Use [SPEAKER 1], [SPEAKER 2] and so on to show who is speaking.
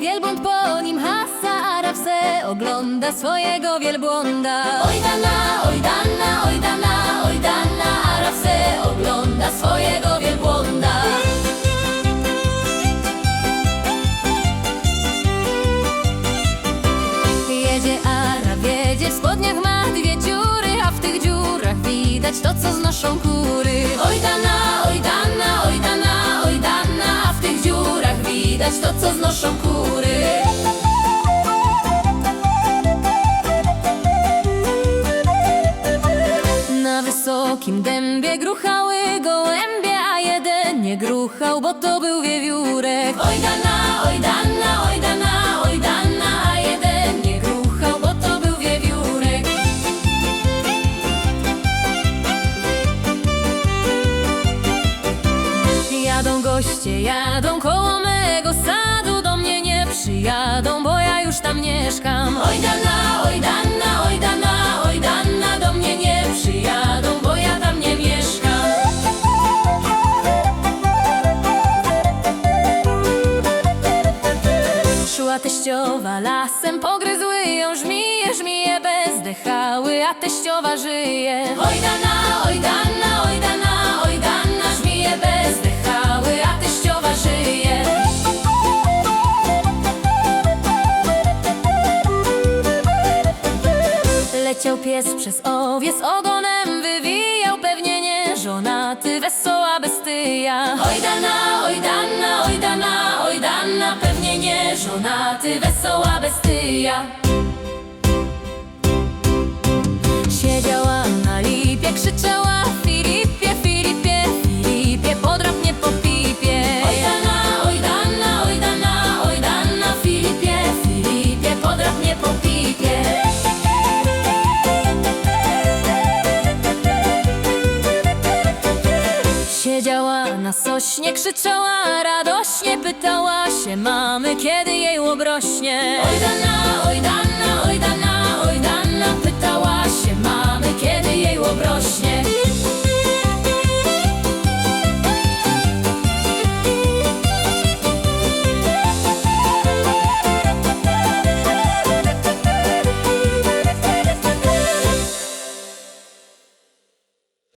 [SPEAKER 1] Wielbłąd po nim hasa Arab se ogląda swojego wielbłąda. Oj dana, oj dana, oj dana, oj dana Arab se ogląda swojego wielbłąda. Jedzie Arab, jedzie w spodniach ma dwie dziury A w tych dziurach widać to, co znoszą kury. Oj widać to, co znoszą kury. Na wysokim dębie gruchały gołębie A jeden nie gruchał, bo to był wiewiórek. Oj Jadą goście, jadą koło mego sadu Do mnie nie przyjadą, bo ja już tam mieszkam Oj dana, oj dana, oj dana, oj dana Do mnie nie przyjadą, bo ja tam nie mieszkam Szła teściowa lasem, pogryzły ją żmije, żmije bezdechały, a teściowa żyje. Oj Leciał pies przez owiec, ogonem wywijał, pewnie nie żonaty, wesoła bestyja. Oj dana, oj dana, oj dana, oj dana, pewnie nie żonaty, wesoła bestyja. Na sośnie, krzyczała radośnie Pytała się mamy, kiedy jej łobrośnie Oj dana,